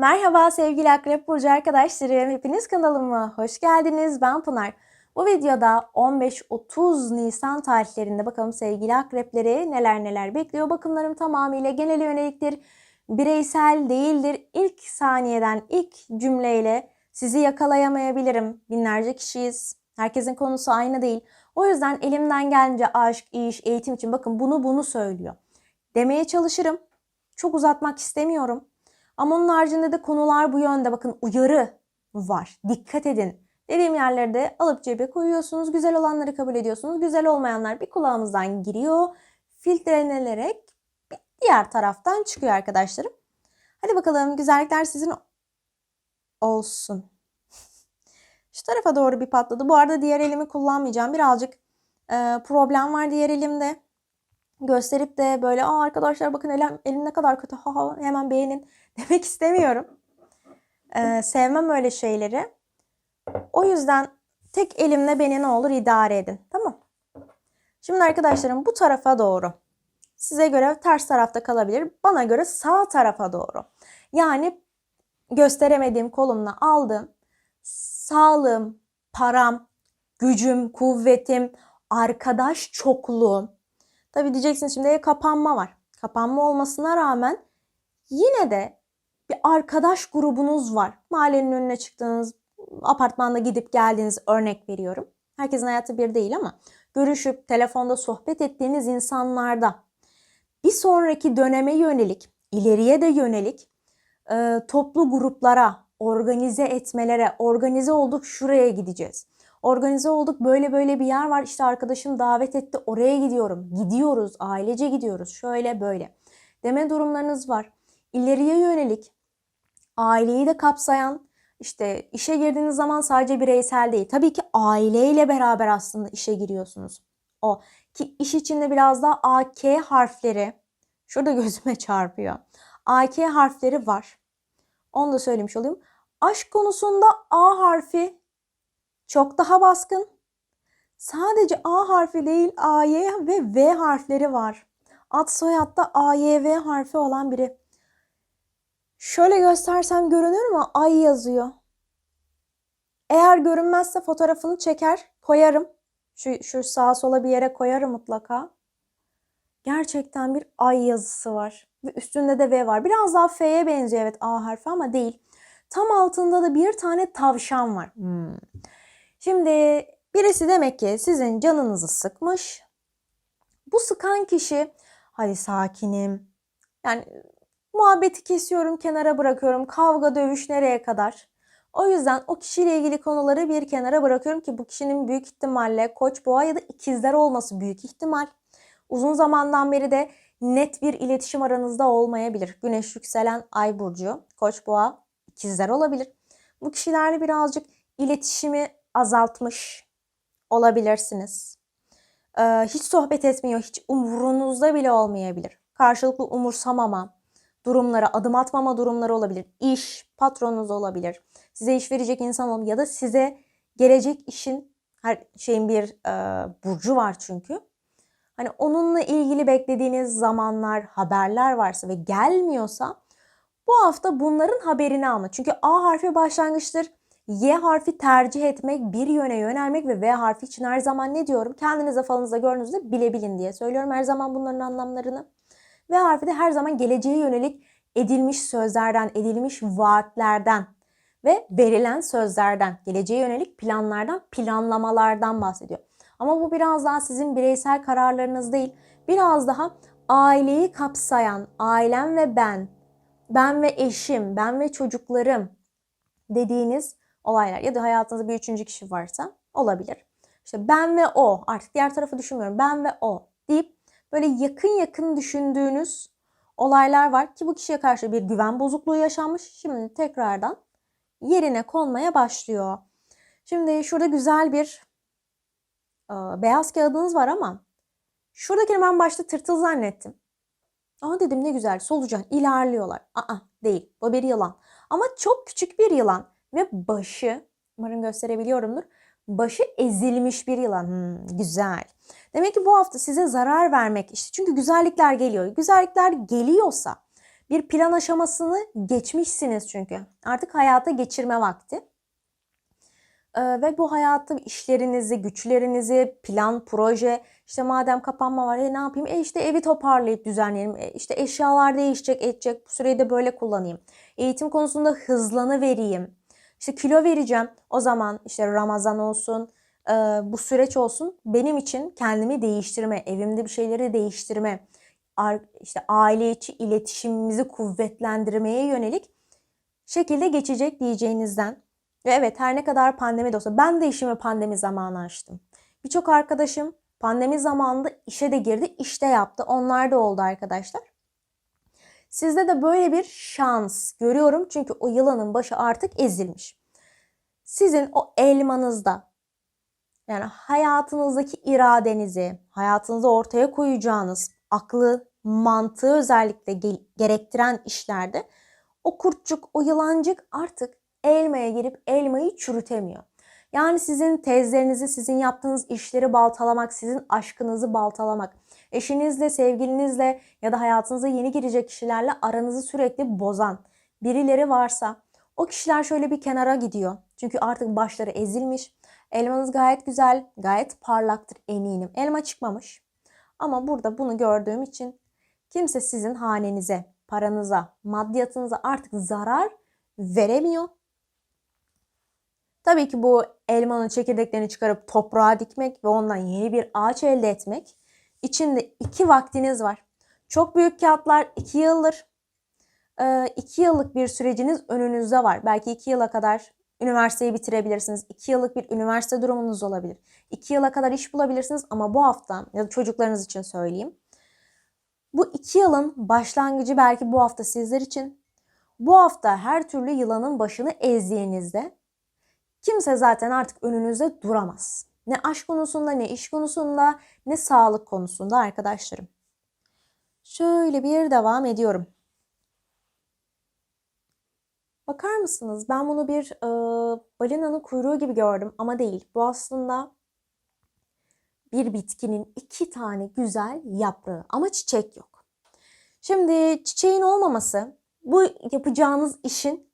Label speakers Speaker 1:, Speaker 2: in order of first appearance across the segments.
Speaker 1: Merhaba sevgili Akrep Burcu arkadaşlarım. Hepiniz kanalıma hoş geldiniz. Ben Pınar. Bu videoda 15-30 Nisan tarihlerinde bakalım sevgili akrepleri neler neler bekliyor. Bakımlarım tamamıyla genel yöneliktir. Bireysel değildir. İlk saniyeden ilk cümleyle sizi yakalayamayabilirim. Binlerce kişiyiz. Herkesin konusu aynı değil. O yüzden elimden gelince aşk, iş, eğitim için bakın bunu bunu söylüyor. Demeye çalışırım. Çok uzatmak istemiyorum. Ama onun haricinde de konular bu yönde. Bakın uyarı var. Dikkat edin. Dediğim yerleri de alıp cebe koyuyorsunuz. Güzel olanları kabul ediyorsunuz. Güzel olmayanlar bir kulağımızdan giriyor. Filtrelenerek diğer taraftan çıkıyor arkadaşlarım. Hadi bakalım güzellikler sizin olsun. Şu tarafa doğru bir patladı. Bu arada diğer elimi kullanmayacağım. Birazcık e, problem var diğer elimde. Gösterip de böyle Aa, arkadaşlar bakın elim, elim ne kadar kötü ha, ha, hemen beğenin demek istemiyorum. E, sevmem öyle şeyleri. O yüzden tek elimle beni ne olur idare edin. Tamam. Şimdi arkadaşlarım bu tarafa doğru. Size göre ters tarafta kalabilir. Bana göre sağ tarafa doğru. Yani gösteremediğim kolumla aldım. Sağlığım, param, gücüm, kuvvetim, arkadaş çokluğum. Tabii diyeceksiniz şimdi e, kapanma var. Kapanma olmasına rağmen yine de bir arkadaş grubunuz var. Mahallenin önüne çıktığınız, apartmanda gidip geldiğiniz örnek veriyorum. Herkesin hayatı bir değil ama görüşüp telefonda sohbet ettiğiniz insanlarda bir sonraki döneme yönelik, ileriye de yönelik toplu gruplara, organize etmelere, organize olduk şuraya gideceğiz. Organize olduk böyle böyle bir yer var işte arkadaşım davet etti oraya gidiyorum. Gidiyoruz ailece gidiyoruz şöyle böyle. Deme durumlarınız var. İleriye yönelik aileyi de kapsayan işte işe girdiğiniz zaman sadece bireysel değil. Tabii ki aileyle beraber aslında işe giriyorsunuz. O ki iş içinde biraz daha AK harfleri şurada gözüme çarpıyor. AK harfleri var. Onu da söylemiş olayım. Aşk konusunda A harfi çok daha baskın. Sadece A harfi değil AY ve V harfleri var. Ad soyadda AYV harfi olan biri. Şöyle göstersem görünür mü? Ay yazıyor. Eğer görünmezse fotoğrafını çeker koyarım. Şu, şu sağa sola bir yere koyarım mutlaka. Gerçekten bir ay yazısı var. Ve üstünde de V var. Biraz daha F'ye benziyor evet A harfi ama değil. Tam altında da bir tane tavşan var. Hmm. Şimdi birisi demek ki sizin canınızı sıkmış. Bu sıkan kişi hadi sakinim. Yani muhabbeti kesiyorum, kenara bırakıyorum. Kavga, dövüş nereye kadar? O yüzden o kişiyle ilgili konuları bir kenara bırakıyorum ki bu kişinin büyük ihtimalle koç boğa ya da ikizler olması büyük ihtimal. Uzun zamandan beri de net bir iletişim aranızda olmayabilir. Güneş yükselen ay burcu, koç boğa, ikizler olabilir. Bu kişilerle birazcık iletişimi azaltmış olabilirsiniz. Ee, hiç sohbet etmiyor, hiç umurunuzda bile olmayabilir. Karşılıklı umursamama durumlara, adım atmama durumları olabilir. İş, patronunuz olabilir. Size iş verecek insan olabilir ya da size gelecek işin her şeyin bir e, burcu var çünkü. Hani onunla ilgili beklediğiniz zamanlar, haberler varsa ve gelmiyorsa bu hafta bunların haberini alma. Çünkü A harfi başlangıçtır. Y harfi tercih etmek, bir yöne yönelmek ve V harfi için her zaman ne diyorum? Kendinize falınızda gördüğünüzde bilebilin diye söylüyorum her zaman bunların anlamlarını. V harfi de her zaman geleceğe yönelik edilmiş sözlerden, edilmiş vaatlerden ve verilen sözlerden, geleceğe yönelik planlardan, planlamalardan bahsediyor. Ama bu biraz daha sizin bireysel kararlarınız değil, biraz daha aileyi kapsayan, ailem ve ben, ben ve eşim, ben ve çocuklarım dediğiniz olaylar ya da hayatınızda bir üçüncü kişi varsa olabilir. İşte ben ve o artık diğer tarafı düşünmüyorum ben ve o deyip böyle yakın yakın düşündüğünüz olaylar var ki bu kişiye karşı bir güven bozukluğu yaşanmış. Şimdi tekrardan yerine konmaya başlıyor. Şimdi şurada güzel bir e, beyaz kağıdınız var ama şuradakini ben başta tırtıl zannettim. Aa dedim ne güzel solucan ilerliyorlar. Aa değil bu bir yılan. Ama çok küçük bir yılan ve başı umarım gösterebiliyorumdur. Başı ezilmiş bir yılan. Hmm, güzel. Demek ki bu hafta size zarar vermek işte çünkü güzellikler geliyor. Güzellikler geliyorsa Bir plan aşamasını geçmişsiniz çünkü. Artık hayata geçirme vakti. Ee, ve bu hayatta işlerinizi, güçlerinizi, plan, proje, işte madem kapanma var, e ne yapayım? E işte evi toparlayıp düzenleyelim. E işte eşyalar değişecek, edecek. Bu süreyi de böyle kullanayım. Eğitim konusunda hızlanı vereyim. İşte kilo vereceğim. O zaman işte Ramazan olsun, e, bu süreç olsun. Benim için kendimi değiştirme, evimde bir şeyleri değiştirme, işte aile içi iletişimimizi kuvvetlendirmeye yönelik şekilde geçecek diyeceğinizden ve evet her ne kadar pandemi de olsa ben de işimi pandemi zamanı açtım. Birçok arkadaşım pandemi zamanında işe de girdi, işte yaptı. Onlar da oldu arkadaşlar. Sizde de böyle bir şans görüyorum çünkü o yılanın başı artık ezilmiş. Sizin o elmanızda yani hayatınızdaki iradenizi, hayatınızı ortaya koyacağınız aklı, mantığı özellikle gerektiren işlerde o kurtçuk, o yılancık artık elmaya girip elmayı çürütemiyor. Yani sizin tezlerinizi, sizin yaptığınız işleri baltalamak, sizin aşkınızı baltalamak, eşinizle, sevgilinizle ya da hayatınıza yeni girecek kişilerle aranızı sürekli bozan birileri varsa o kişiler şöyle bir kenara gidiyor. Çünkü artık başları ezilmiş. Elmanız gayet güzel, gayet parlaktır eminim. Elma çıkmamış. Ama burada bunu gördüğüm için kimse sizin hanenize, paranıza, maddiyatınıza artık zarar veremiyor. Tabii ki bu elmanın çekirdeklerini çıkarıp toprağa dikmek ve ondan yeni bir ağaç elde etmek içinde iki vaktiniz var. Çok büyük kağıtlar iki yıldır. Ee, iki yıllık bir süreciniz önünüzde var. Belki iki yıla kadar üniversiteyi bitirebilirsiniz. İki yıllık bir üniversite durumunuz olabilir. İki yıla kadar iş bulabilirsiniz ama bu hafta ya da çocuklarınız için söyleyeyim. Bu iki yılın başlangıcı belki bu hafta sizler için. Bu hafta her türlü yılanın başını ezdiğinizde Kimse zaten artık önünüzde duramaz. Ne aşk konusunda, ne iş konusunda, ne sağlık konusunda arkadaşlarım. Şöyle bir devam ediyorum. Bakar mısınız? Ben bunu bir e, balinanın kuyruğu gibi gördüm ama değil. Bu aslında bir bitkinin iki tane güzel yaprağı ama çiçek yok. Şimdi çiçeğin olmaması bu yapacağınız işin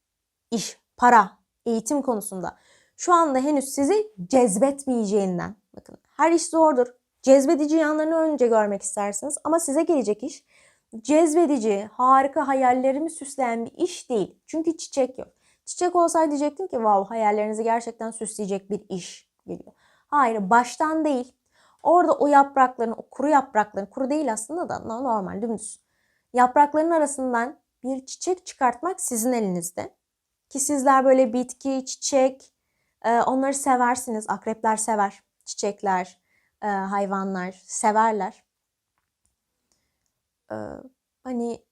Speaker 1: iş, para, eğitim konusunda şu anda henüz sizi cezbetmeyeceğinden. Bakın her iş zordur. Cezbedici yanlarını önce görmek istersiniz ama size gelecek iş cezbedici, harika hayallerimi süsleyen bir iş değil. Çünkü çiçek yok. Çiçek olsaydı diyecektim ki wow hayallerinizi gerçekten süsleyecek bir iş geliyor. Hayır baştan değil. Orada o yaprakların, o kuru yaprakların, kuru değil aslında da normal dümdüz. Yaprakların arasından bir çiçek çıkartmak sizin elinizde. Ki sizler böyle bitki, çiçek, ee, onları seversiniz. Akrepler sever. Çiçekler, e, hayvanlar severler. Ee, hani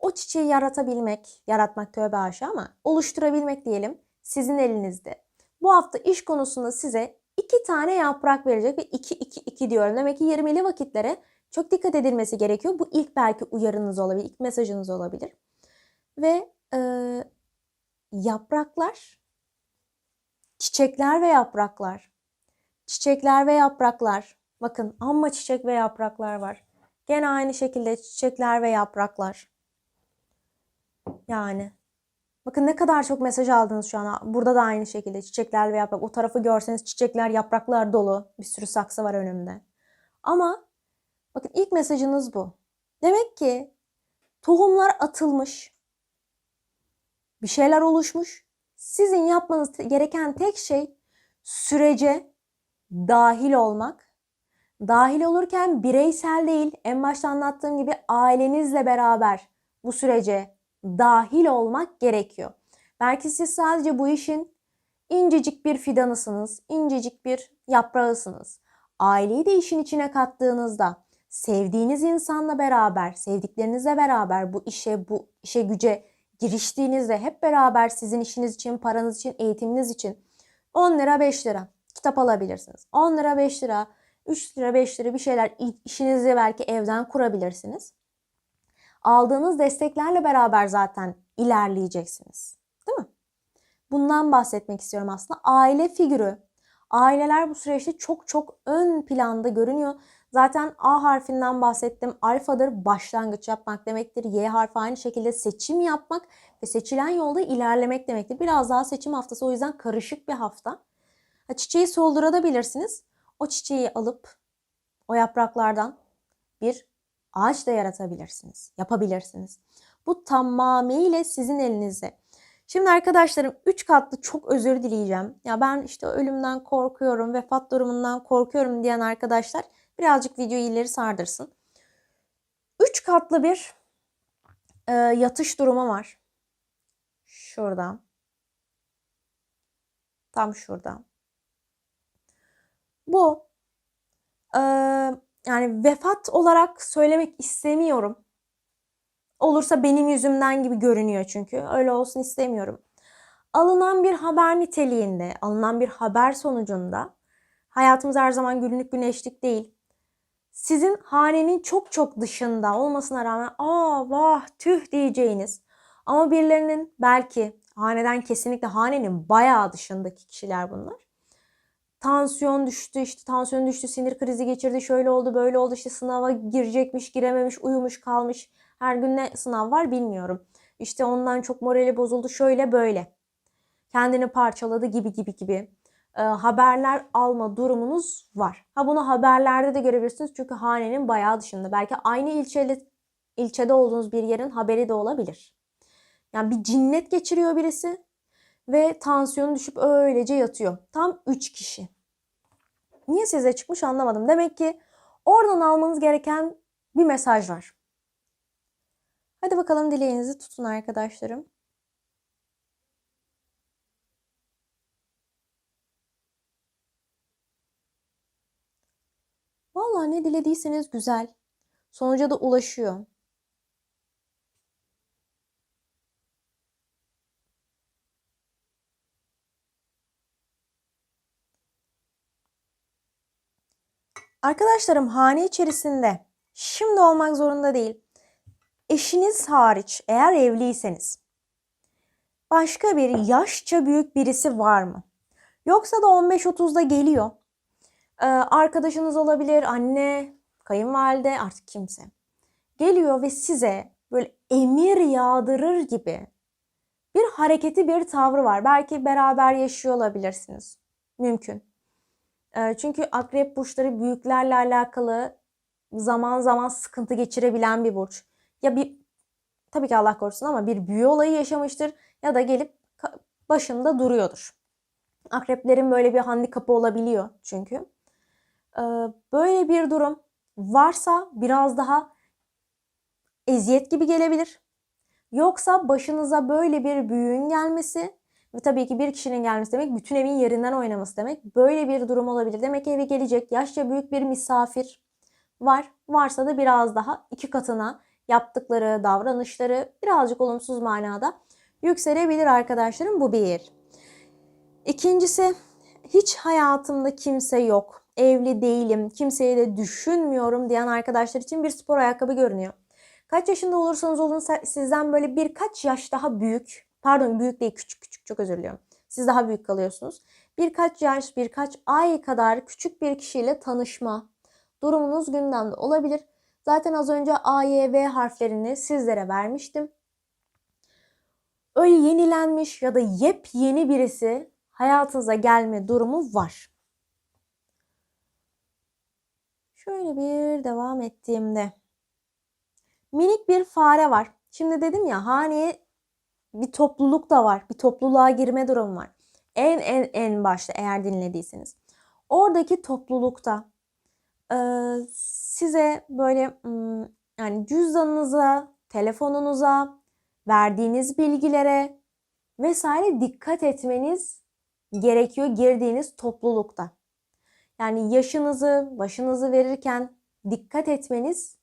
Speaker 1: o çiçeği yaratabilmek, yaratmak tövbe haşa ama oluşturabilmek diyelim sizin elinizde. Bu hafta iş konusunda size iki tane yaprak verecek ve iki iki iki diyorum. Demek ki 20'li vakitlere çok dikkat edilmesi gerekiyor. Bu ilk belki uyarınız olabilir, ilk mesajınız olabilir. Ve e, yapraklar Çiçekler ve yapraklar. Çiçekler ve yapraklar. Bakın amma çiçek ve yapraklar var. Gene aynı şekilde çiçekler ve yapraklar. Yani. Bakın ne kadar çok mesaj aldınız şu an. Burada da aynı şekilde çiçekler ve yaprak. O tarafı görseniz çiçekler, yapraklar dolu. Bir sürü saksı var önümde. Ama bakın ilk mesajınız bu. Demek ki tohumlar atılmış. Bir şeyler oluşmuş sizin yapmanız gereken tek şey sürece dahil olmak. Dahil olurken bireysel değil, en başta anlattığım gibi ailenizle beraber bu sürece dahil olmak gerekiyor. Belki siz sadece bu işin incecik bir fidanısınız, incecik bir yaprağısınız. Aileyi de işin içine kattığınızda sevdiğiniz insanla beraber, sevdiklerinizle beraber bu işe, bu işe güce giriştiğinizde hep beraber sizin işiniz için, paranız için, eğitiminiz için 10 lira 5 lira kitap alabilirsiniz. 10 lira 5 lira, 3 lira 5 lira bir şeyler işinizi belki evden kurabilirsiniz. Aldığınız desteklerle beraber zaten ilerleyeceksiniz. Değil mi? Bundan bahsetmek istiyorum aslında. Aile figürü. Aileler bu süreçte çok çok ön planda görünüyor. Zaten A harfinden bahsettim. Alfadır başlangıç yapmak demektir. Y harfi aynı şekilde seçim yapmak ve seçilen yolda ilerlemek demektir. Biraz daha seçim haftası o yüzden karışık bir hafta. Ha, çiçeği soldurabilirsiniz. O çiçeği alıp o yapraklardan bir ağaç da yaratabilirsiniz. Yapabilirsiniz. Bu tamamıyla sizin elinizde. Şimdi arkadaşlarım 3 katlı çok özür dileyeceğim. Ya ben işte ölümden korkuyorum, vefat durumundan korkuyorum diyen arkadaşlar birazcık videoyu ileri sardırsın. 3 katlı bir e, yatış durumu var. Şurada. Tam şurada. Bu e, yani vefat olarak söylemek istemiyorum. Olursa benim yüzümden gibi görünüyor çünkü. Öyle olsun istemiyorum. Alınan bir haber niteliğinde, alınan bir haber sonucunda hayatımız her zaman günlük güneşlik değil. Sizin hanenin çok çok dışında olmasına rağmen aa vah tüh diyeceğiniz ama birilerinin belki haneden kesinlikle hanenin bayağı dışındaki kişiler bunlar. Tansiyon düştü, işte tansiyon düştü, sinir krizi geçirdi, şöyle oldu, böyle oldu, işte sınava girecekmiş, girememiş, uyumuş kalmış. Her gün ne sınav var bilmiyorum. İşte ondan çok morali bozuldu, şöyle böyle. Kendini parçaladı gibi gibi gibi. E, haberler alma durumunuz var. Ha bunu haberlerde de görebilirsiniz çünkü hanenin bayağı dışında. Belki aynı ilçede, ilçede olduğunuz bir yerin haberi de olabilir. Yani bir cinnet geçiriyor birisi ve tansiyonu düşüp öylece yatıyor. Tam 3 kişi. Niye size çıkmış anlamadım. Demek ki oradan almanız gereken bir mesaj var. Hadi bakalım dileğinizi tutun arkadaşlarım. Vallahi ne dilediyseniz güzel. Sonuca da ulaşıyor. Arkadaşlarım hane içerisinde şimdi olmak zorunda değil. Eşiniz hariç eğer evliyseniz başka bir yaşça büyük birisi var mı? Yoksa da 15-30'da geliyor. Ee, arkadaşınız olabilir, anne, kayınvalide artık kimse. Geliyor ve size böyle emir yağdırır gibi bir hareketi, bir tavrı var. Belki beraber yaşıyor olabilirsiniz. Mümkün. Ee, çünkü akrep burçları büyüklerle alakalı zaman zaman sıkıntı geçirebilen bir burç. Ya bir tabii ki Allah korusun ama bir büyü olayı yaşamıştır ya da gelip başında duruyordur. Akreplerin böyle bir handikapı olabiliyor çünkü. Ee, böyle bir durum varsa biraz daha eziyet gibi gelebilir. Yoksa başınıza böyle bir büyün gelmesi ve tabii ki bir kişinin gelmesi demek bütün evin yerinden oynaması demek. Böyle bir durum olabilir. Demek ki eve gelecek yaşça büyük bir misafir var. Varsa da biraz daha iki katına yaptıkları davranışları birazcık olumsuz manada yükselebilir arkadaşlarım. Bu bir. İkincisi hiç hayatımda kimse yok. Evli değilim, kimseyi de düşünmüyorum diyen arkadaşlar için bir spor ayakkabı görünüyor. Kaç yaşında olursanız olun sizden böyle birkaç yaş daha büyük, pardon büyük değil küçük küçük çok özür diliyorum. Siz daha büyük kalıyorsunuz. Birkaç yaş, birkaç ay kadar küçük bir kişiyle tanışma durumunuz gündemde olabilir. Zaten az önce A, Y, V harflerini sizlere vermiştim. Öyle yenilenmiş ya da yepyeni birisi hayatınıza gelme durumu var. Şöyle bir devam ettiğimde minik bir fare var. Şimdi dedim ya haneye bir topluluk da var. Bir topluluğa girme durumu var. En en en başta eğer dinlediyseniz. Oradaki toplulukta e, size böyle yani cüzdanınıza, telefonunuza, verdiğiniz bilgilere vesaire dikkat etmeniz gerekiyor girdiğiniz toplulukta. Yani yaşınızı, başınızı verirken dikkat etmeniz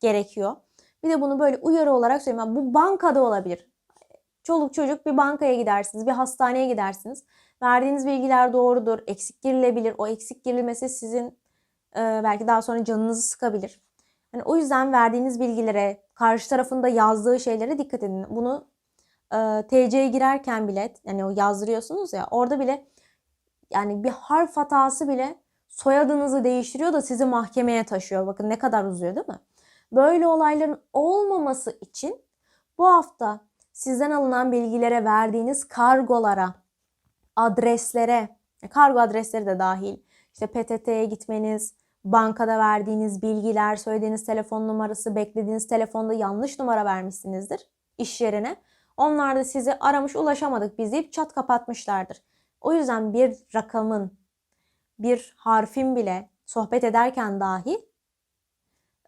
Speaker 1: gerekiyor. Bir de bunu böyle uyarı olarak söyleyeyim. Bu bankada olabilir. Çoluk çocuk bir bankaya gidersiniz, bir hastaneye gidersiniz. Verdiğiniz bilgiler doğrudur, eksik girilebilir. O eksik girilmesi sizin e, belki daha sonra canınızı sıkabilir. Yani o yüzden verdiğiniz bilgilere, karşı tarafında yazdığı şeylere dikkat edin. Bunu e, TC'ye girerken bile, yani o yazdırıyorsunuz ya, orada bile yani bir harf hatası bile soyadınızı değiştiriyor da sizi mahkemeye taşıyor. Bakın ne kadar uzuyor değil mi? Böyle olayların olmaması için bu hafta sizden alınan bilgilere verdiğiniz kargolara, adreslere, e, kargo adresleri de dahil, işte PTT'ye gitmeniz, bankada verdiğiniz bilgiler, söylediğiniz telefon numarası, beklediğiniz telefonda yanlış numara vermişsinizdir iş yerine. Onlar da sizi aramış ulaşamadık biz deyip çat kapatmışlardır. O yüzden bir rakamın, bir harfin bile sohbet ederken dahi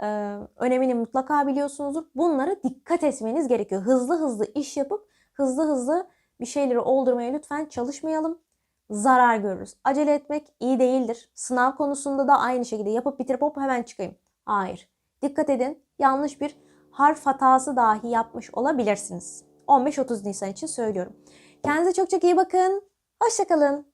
Speaker 1: e, önemini mutlaka biliyorsunuzdur. Bunlara dikkat etmeniz gerekiyor. Hızlı hızlı iş yapıp hızlı hızlı bir şeyleri oldurmaya lütfen çalışmayalım. Zarar görürüz. Acele etmek iyi değildir. Sınav konusunda da aynı şekilde yapıp bitirip hop hemen çıkayım. Hayır. Dikkat edin. Yanlış bir harf hatası dahi yapmış olabilirsiniz. 15-30 Nisan için söylüyorum. Kendinize çok çok iyi bakın. Hoşçakalın.